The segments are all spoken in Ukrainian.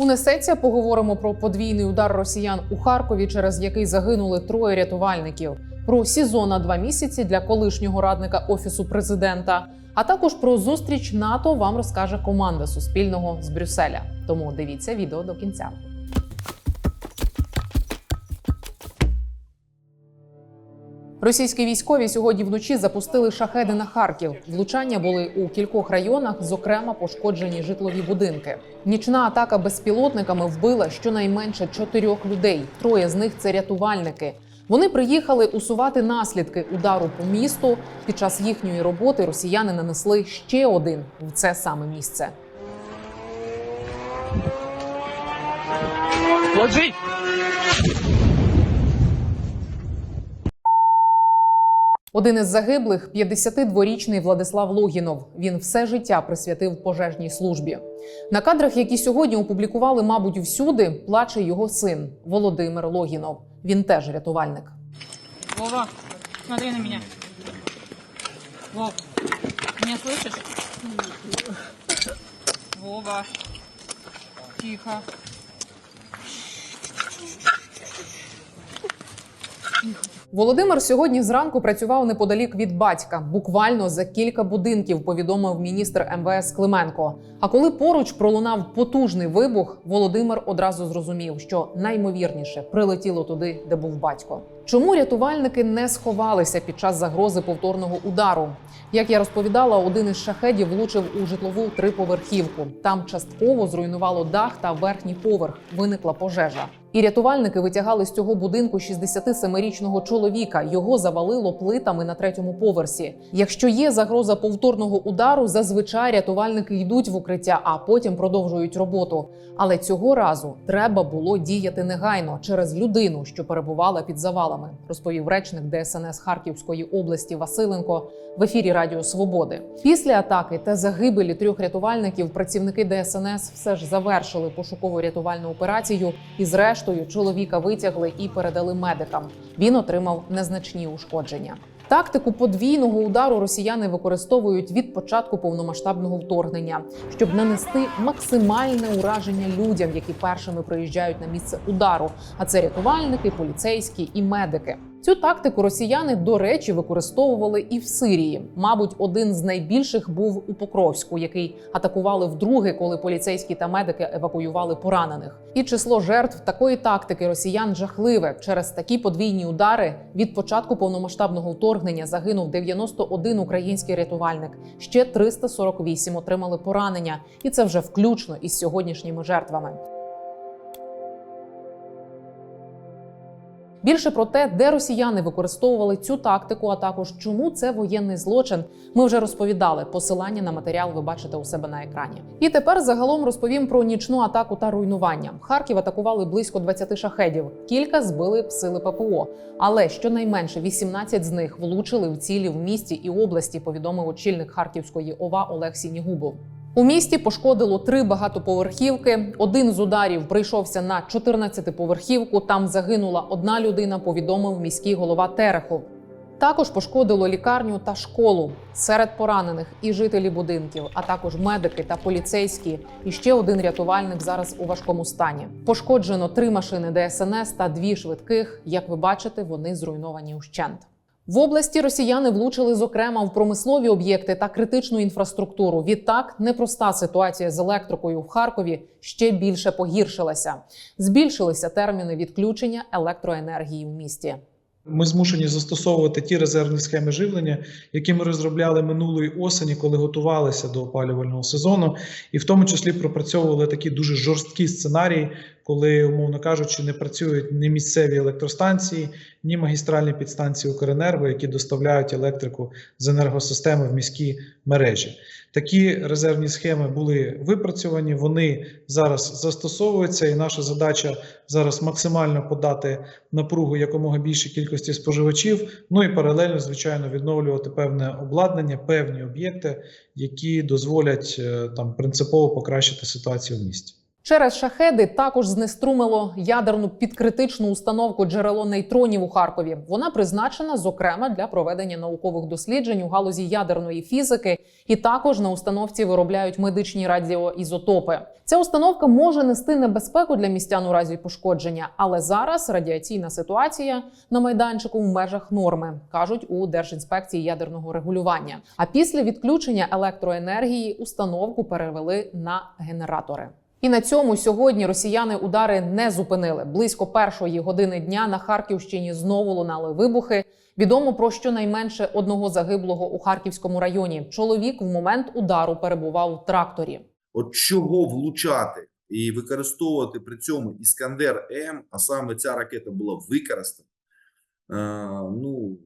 Унесеться, поговоримо про подвійний удар росіян у Харкові, через який загинули троє рятувальників. Про СІЗО на два місяці для колишнього радника офісу президента. А також про зустріч НАТО вам розкаже команда Суспільного з Брюсселя. Тому дивіться відео до кінця. Російські військові сьогодні вночі запустили шахеди на Харків. Влучання були у кількох районах, зокрема пошкоджені житлові будинки. Нічна атака безпілотниками вбила щонайменше чотирьох людей. Троє з них це рятувальники. Вони приїхали усувати наслідки удару по місту. Під час їхньої роботи росіяни нанесли ще один в це саме місце. Ложить! Один із загиблих 52-річний Владислав Логінов. Він все життя присвятив пожежній службі. На кадрах, які сьогодні опублікували, мабуть, всюди, плаче його син Володимир Логінов. Він теж рятувальник. Вова, смотри на меня. Вов, меня слышишь? Вова, тихо. Володимир сьогодні зранку працював неподалік від батька, буквально за кілька будинків. Повідомив міністр МВС Клименко. А коли поруч пролунав потужний вибух, Володимир одразу зрозумів, що наймовірніше прилетіло туди, де був батько. Чому рятувальники не сховалися під час загрози повторного удару? Як я розповідала, один із шахедів влучив у житлову триповерхівку. Там частково зруйнувало дах та верхній поверх. Виникла пожежа. І рятувальники витягали з цього будинку 67-річного чоловіка. Його завалило плитами на третьому поверсі. Якщо є загроза повторного удару, зазвичай рятувальники йдуть в укриття, а потім продовжують роботу. Але цього разу треба було діяти негайно через людину, що перебувала під завалами, розповів речник ДСНС Харківської області Василенко в ефірі Радіо Свободи. Після атаки та загибелі трьох рятувальників працівники ДСНС все ж завершили пошуково-рятувальну операцію і, зрештою, чоловіка витягли і передали медикам. Він отримав незначні ушкодження. Тактику подвійного удару росіяни використовують від початку повномасштабного вторгнення, щоб нанести максимальне ураження людям, які першими приїжджають на місце удару. А це рятувальники, поліцейські і медики. Цю тактику росіяни, до речі, використовували і в Сирії. Мабуть, один з найбільших був у Покровську, який атакували вдруге, коли поліцейські та медики евакуювали поранених. І число жертв такої тактики росіян жахливе. Через такі подвійні удари від початку повномасштабного вторгнення загинув 91 український рятувальник. Ще 348 отримали поранення, і це вже включно із сьогоднішніми жертвами. Більше про те, де росіяни використовували цю тактику, а також чому це воєнний злочин, ми вже розповідали. Посилання на матеріал ви бачите у себе на екрані. І тепер загалом розповім про нічну атаку та руйнування. Харків атакували близько 20 шахедів. Кілька збили сили ППО, але щонайменше 18 з них влучили в цілі в місті і області. Повідомив очільник Харківської ОВА Олег Сінігубов. У місті пошкодило три багатоповерхівки. Один з ударів прийшовся на 14-поверхівку. Там загинула одна людина. Повідомив міський голова Терехов. Також пошкодило лікарню та школу серед поранених і жителі будинків, а також медики та поліцейські. І ще один рятувальник зараз у важкому стані. Пошкоджено три машини ДСНС та дві швидких. Як ви бачите, вони зруйновані ущент. В області росіяни влучили зокрема в промислові об'єкти та критичну інфраструктуру. Відтак, непроста ситуація з електрикою в Харкові ще більше погіршилася. Збільшилися терміни відключення електроенергії в місті. Ми змушені застосовувати ті резервні схеми живлення, які ми розробляли минулої осені, коли готувалися до опалювального сезону, і в тому числі пропрацьовували такі дуже жорсткі сценарії, коли, умовно кажучи, не працюють ні місцеві електростанції, ні магістральні підстанції Укренерго, які доставляють електрику з енергосистеми в міські мережі. Такі резервні схеми були випрацьовані. Вони зараз застосовуються, і наша задача зараз максимально подати напругу якомога більшій кількості споживачів. Ну і паралельно, звичайно, відновлювати певне обладнання, певні об'єкти, які дозволять е, там принципово покращити ситуацію в місті. Через шахеди також знеструмило ядерну підкритичну установку джерело нейтронів у Харкові. Вона призначена зокрема для проведення наукових досліджень у галузі ядерної фізики, і також на установці виробляють медичні радіоізотопи. Ця установка може нести небезпеку для містян у разі пошкодження, але зараз радіаційна ситуація на майданчику в межах норми, кажуть у Держінспекції ядерного регулювання. А після відключення електроенергії установку перевели на генератори. І на цьому сьогодні росіяни удари не зупинили. Близько першої години дня на Харківщині знову лунали вибухи. Відомо про щонайменше одного загиблого у Харківському районі. Чоловік в момент удару перебував в тракторі. От чого влучати і використовувати при цьому Іскандер М, а саме ця ракета була використана. Е, ну,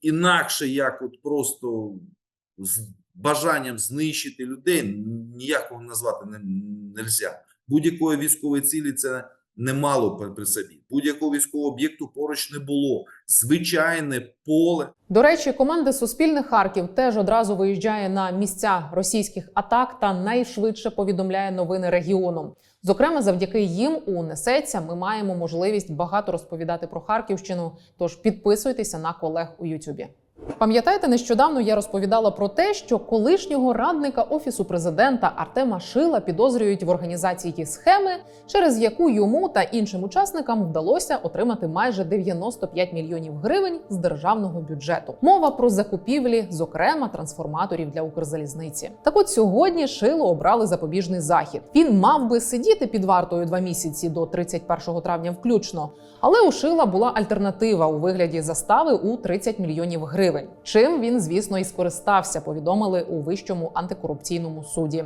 інакше як от просто бажанням знищити людей, ніякого назвати не можна. Будь-якої військової цілі це не мало при- собі. Будь-якого військового об'єкту поруч не було. Звичайне поле. До речі, команда Суспільних Харків теж одразу виїжджає на місця російських атак та найшвидше повідомляє новини регіону. Зокрема, завдяки їм у Несеться ми маємо можливість багато розповідати про Харківщину. Тож підписуйтеся на колег у Ютубі. Пам'ятаєте, нещодавно я розповідала про те, що колишнього радника офісу президента Артема Шила підозрюють в організації схеми, через яку йому та іншим учасникам вдалося отримати майже 95 мільйонів гривень з державного бюджету. Мова про закупівлі, зокрема трансформаторів для Укрзалізниці. Так от сьогодні Шило обрали запобіжний захід. Він мав би сидіти під вартою два місяці до 31 травня включно. Але у Шила була альтернатива у вигляді застави у 30 мільйонів гривень. Чим він, звісно, і скористався, повідомили у вищому антикорупційному суді.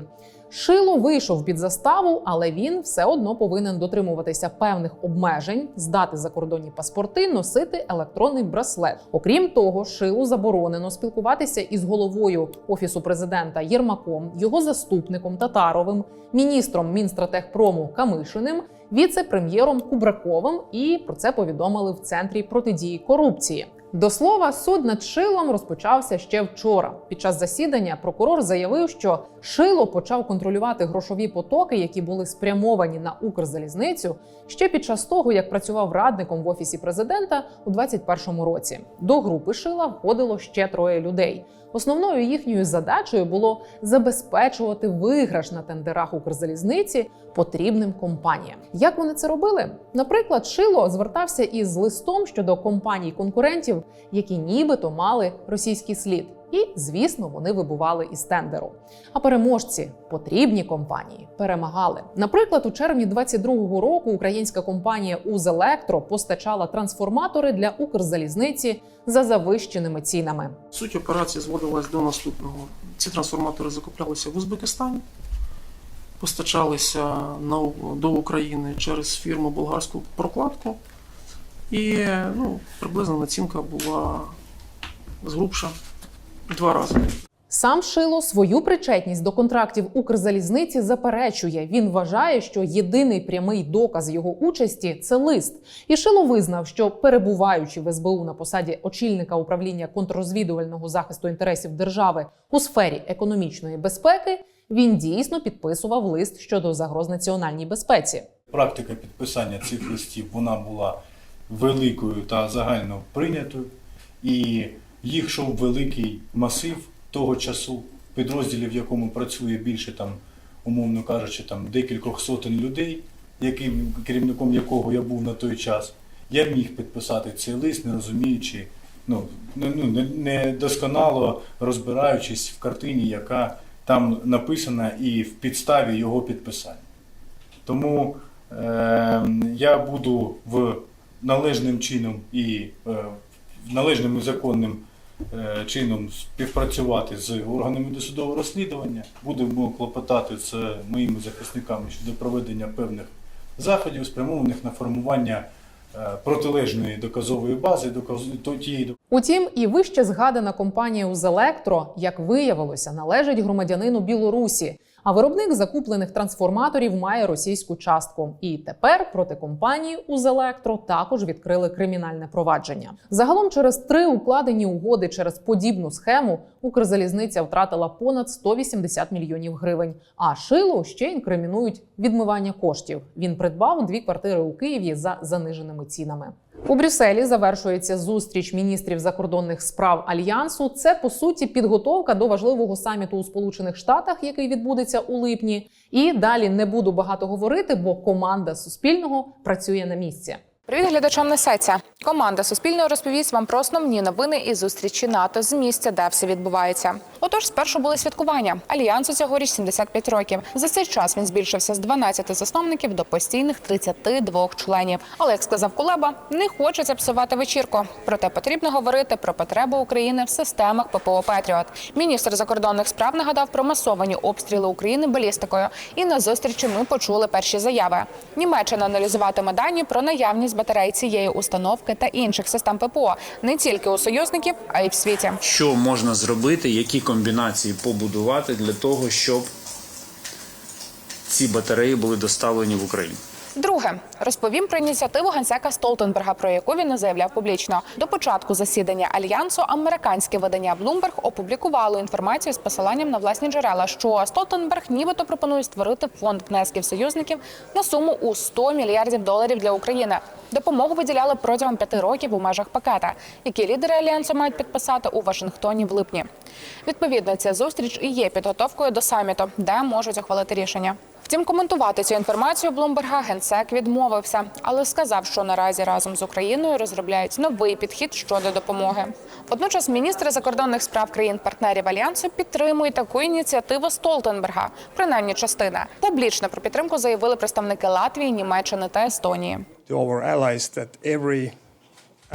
Шило вийшов під заставу, але він все одно повинен дотримуватися певних обмежень, здати закордонні паспорти, носити електронний браслет. Окрім того, шилу заборонено спілкуватися із головою офісу президента Єрмаком, його заступником Татаровим, міністром Мінстратегпрому Камишиним, віце-прем'єром Кубраковим. І про це повідомили в центрі протидії корупції. До слова, суд над Шилом розпочався ще вчора. Під час засідання прокурор заявив, що Шило почав контролювати грошові потоки, які були спрямовані на Укрзалізницю ще під час того, як працював радником в офісі президента у 2021 році. До групи Шила входило ще троє людей. Основною їхньою задачею було забезпечувати виграш на тендерах Укрзалізниці потрібним компаніям. Як вони це робили? Наприклад, Шило звертався із листом щодо компаній конкурентів, які нібито мали російський слід. І, звісно, вони вибували із тендеру. А переможці потрібні компанії перемагали. Наприклад, у червні 22-го року українська компанія «Узелектро» постачала трансформатори для Укрзалізниці за завищеними цінами. Суть операції зводилась до наступного. Ці трансформатори закуплялися в Узбекистані, постачалися на, до України через фірму болгарську прокладку. І ну, приблизна націнка була згрубша два рази. Сам Шило свою причетність до контрактів Укрзалізниці заперечує. Він вважає, що єдиний прямий доказ його участі це лист. І Шило визнав, що перебуваючи в СБУ на посаді очільника управління контррозвідувального захисту інтересів держави у сфері економічної безпеки, він дійсно підписував лист щодо загроз національній безпеці. Практика підписання цих листів вона була великою та загально прийнятою, і їх йшов великий масив того часу, підрозділів, в якому працює більше там, умовно кажучи, там декількох сотень людей, яким керівником якого я був на той час. Я міг підписати цей лист, не розуміючи, ну, не- ну, не досконало розбираючись в картині, яка там написана, і в підставі його підписання. Тому е, я буду в належним чином і е, належним і законним е, чином співпрацювати з органами досудового розслідування. Будемо клопотати з моїми захисниками щодо проведення певних заходів, спрямованих на формування е, протилежної доказової бази, доказ... то- тієї Утім, і вище згадана компанія «Узелектро», як виявилося, належить громадянину Білорусі, А виробник закуплених трансформаторів має російську частку. І тепер проти компанії «Узелектро» також відкрили кримінальне провадження. Загалом через три укладені угоди через подібну схему Укрзалізниця втратила понад 180 мільйонів гривень. А шилу ще інкримінують відмивання коштів. Він придбав дві квартири у Києві за заниженими цінами. У Брюсселі завершується зустріч міністрів закордонних справ альянсу. Це по суті підготовка до важливого саміту у Сполучених Штатах, який відбудеться у липні. І далі не буду багато говорити, бо команда Суспільного працює на місці. Привіт глядачам несеться. Команда Суспільного розповість вам про основні новини і зустрічі НАТО з місця, де все відбувається. Отож, спершу були святкування. Альянсу цьогоріч 75 років. За цей час він збільшився з 12 засновників до постійних 32 членів. Але як сказав Кулеба, не хочеться псувати вечірку. Проте потрібно говорити про потребу України в системах ППО Петріот. Міністр закордонних справ нагадав про масовані обстріли України балістикою. І на зустрічі ми почули перші заяви. Німеччина аналізуватиме дані про наявність батарей цієї установки та інших систем ППО не тільки у союзників, а й в світі. що можна зробити, які комбінації побудувати для того, щоб ці батареї були доставлені в Україну. Друге, розповім про ініціативу генсека Столтенберга, про яку він не заявляв публічно. До початку засідання альянсу американське видання Bloomberg опублікувало інформацію з посиланням на власні джерела, що Столтенберг нібито пропонує створити фонд внесків союзників на суму у 100 мільярдів доларів для України. Допомогу виділяли протягом п'яти років у межах пакета, які лідери альянсу мають підписати у Вашингтоні в липні. Відповідно, ця зустріч і є підготовкою до саміту, де можуть ухвалити рішення. Втім, коментувати цю інформацію Блумберга генсек відмовився, але сказав, що наразі разом з Україною розробляють новий підхід щодо допомоги. Водночас міністри закордонних справ країн-партнерів альянсу підтримують таку ініціативу Столтенберга, принаймні частина. Публічно про підтримку заявили представники Латвії, Німеччини та Естонії.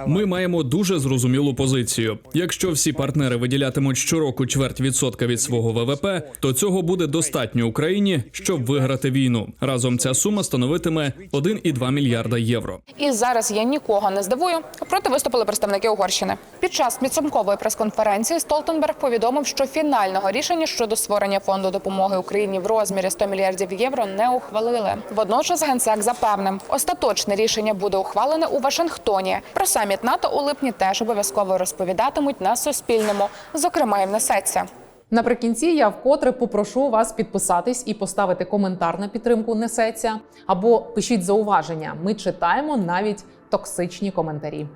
Ми маємо дуже зрозумілу позицію. Якщо всі партнери виділятимуть щороку чверть відсотка від свого ВВП, то цього буде достатньо Україні, щоб виграти війну. Разом ця сума становитиме 1,2 мільярда євро. І зараз я нікого не здивую. Проти виступили представники Угорщини. Під час підсумкової прес-конференції Столтенберг повідомив, що фінального рішення щодо створення фонду допомоги Україні в розмірі 100 мільярдів євро не ухвалили. Водночас генсек запевнив, остаточне рішення буде ухвалене у Вашингтоні. Про саміт НАТО у липні теж обов'язково розповідатимуть на Суспільному. Зокрема, і внесеться. Наприкінці я вкотре попрошу вас підписатись і поставити коментар на підтримку несеться або пишіть зауваження. Ми читаємо навіть токсичні коментарі.